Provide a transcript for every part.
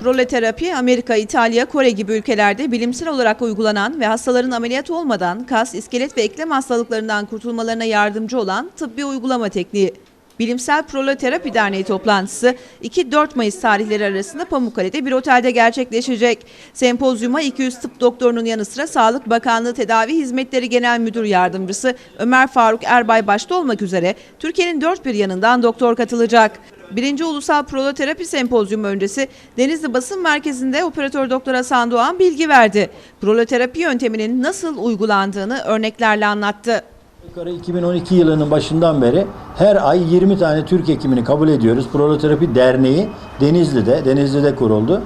Proleterapi, Amerika, İtalya, Kore gibi ülkelerde bilimsel olarak uygulanan ve hastaların ameliyat olmadan kas, iskelet ve eklem hastalıklarından kurtulmalarına yardımcı olan tıbbi uygulama tekniği. Bilimsel Proleterapi Derneği toplantısı 2-4 Mayıs tarihleri arasında Pamukkale'de bir otelde gerçekleşecek. Sempozyuma 200 tıp doktorunun yanı sıra Sağlık Bakanlığı Tedavi Hizmetleri Genel Müdür Yardımcısı Ömer Faruk Erbay başta olmak üzere Türkiye'nin dört bir yanından doktor katılacak. Birinci Ulusal Proloterapi Sempozyumu öncesi Denizli Basın Merkezi'nde operatör doktor Hasan Doğan bilgi verdi. Proloterapi yönteminin nasıl uygulandığını örneklerle anlattı. Yukarı 2012 yılının başından beri her ay 20 tane Türk hekimini kabul ediyoruz. Proloterapi Derneği Denizli'de, Denizli'de kuruldu.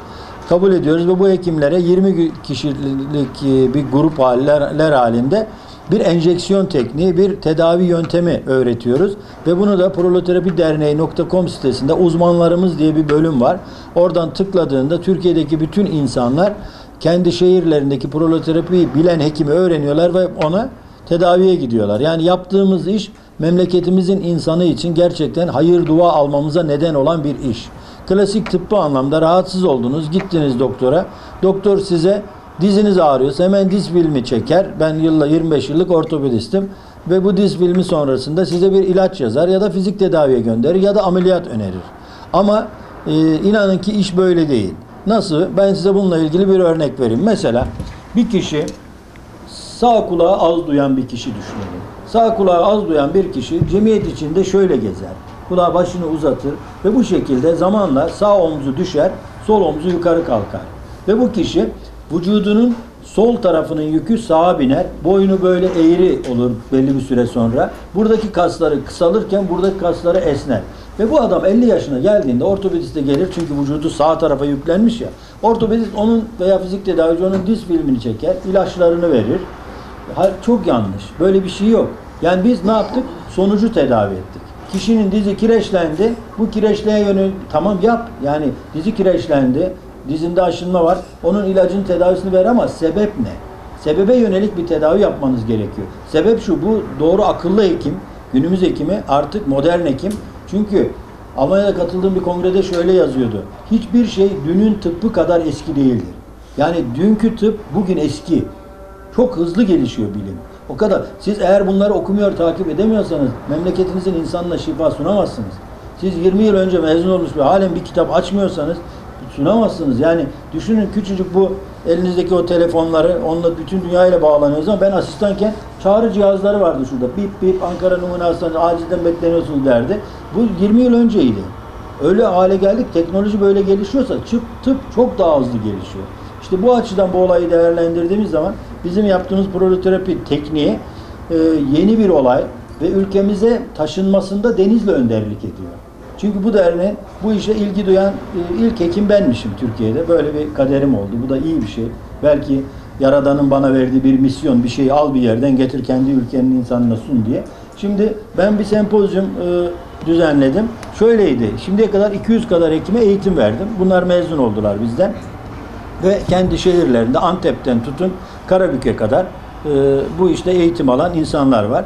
Kabul ediyoruz ve bu hekimlere 20 kişilik e, bir grup haller halinde bir enjeksiyon tekniği, bir tedavi yöntemi öğretiyoruz. Ve bunu da proloterapiderneği.com sitesinde uzmanlarımız diye bir bölüm var. Oradan tıkladığında Türkiye'deki bütün insanlar kendi şehirlerindeki proloterapi bilen hekimi öğreniyorlar ve ona tedaviye gidiyorlar. Yani yaptığımız iş memleketimizin insanı için gerçekten hayır dua almamıza neden olan bir iş. Klasik tıbbi anlamda rahatsız oldunuz, gittiniz doktora. Doktor size diziniz ağrıyorsa hemen diz filmi çeker. Ben yılla 25 yıllık ortopedistim ve bu diz filmi sonrasında size bir ilaç yazar ya da fizik tedaviye gönderir ya da ameliyat önerir. Ama e, inanın ki iş böyle değil. Nasıl? Ben size bununla ilgili bir örnek vereyim. Mesela bir kişi Sağ kulağı az duyan bir kişi düşünelim. Sağ kulağı az duyan bir kişi cemiyet içinde şöyle gezer. Kulağı başını uzatır ve bu şekilde zamanla sağ omzu düşer, sol omzu yukarı kalkar. Ve bu kişi vücudunun sol tarafının yükü sağa biner. Boynu böyle eğri olur belli bir süre sonra. Buradaki kasları kısalırken buradaki kasları esner. Ve bu adam 50 yaşına geldiğinde ortopediste gelir çünkü vücudu sağ tarafa yüklenmiş ya. Ortopedist onun veya fizik tedavici onun diz filmini çeker, ilaçlarını verir. Çok yanlış. Böyle bir şey yok. Yani biz ne yaptık? Sonucu tedavi ettik. Kişinin dizi kireçlendi. Bu kireçliğe yönü tamam yap. Yani dizi kireçlendi. Dizinde aşınma var. Onun ilacın tedavisini ver ama sebep ne? Sebebe yönelik bir tedavi yapmanız gerekiyor. Sebep şu bu doğru akıllı hekim, günümüz hekimi artık modern hekim. Çünkü Almanya'da katıldığım bir kongrede şöyle yazıyordu. Hiçbir şey dünün tıbbı kadar eski değildir. Yani dünkü tıp bugün eski. Çok hızlı gelişiyor bilim. O kadar. Siz eğer bunları okumuyor, takip edemiyorsanız memleketinizin insanına şifa sunamazsınız. Siz 20 yıl önce mezun olmuş ve halen bir kitap açmıyorsanız sunamazsınız. Yani düşünün küçücük bu elinizdeki o telefonları onunla bütün dünyayla bağlanıyoruz ama ben asistanken çağrı cihazları vardı şurada. Bip bip Ankara Numune Hastanesi acilden bekleniyorsunuz derdi. Bu 20 yıl önceydi. Öyle hale geldik. Teknoloji böyle gelişiyorsa tıp, tıp çok daha hızlı gelişiyor. İşte bu açıdan bu olayı değerlendirdiğimiz zaman bizim yaptığımız proloterapi tekniği e, yeni bir olay ve ülkemize taşınmasında Denizli önderlik ediyor. Çünkü bu derneğin bu işe ilgi duyan e, ilk hekim benmişim Türkiye'de. Böyle bir kaderim oldu. Bu da iyi bir şey. Belki Yaradan'ın bana verdiği bir misyon, bir şeyi al bir yerden getir kendi ülkenin insanına sun diye. Şimdi ben bir sempozyum e, düzenledim. Şöyleydi. Şimdiye kadar 200 kadar hekime eğitim verdim. Bunlar mezun oldular bizden ve kendi şehirlerinde Antep'ten tutun Karabük'e kadar e, bu işte eğitim alan insanlar var.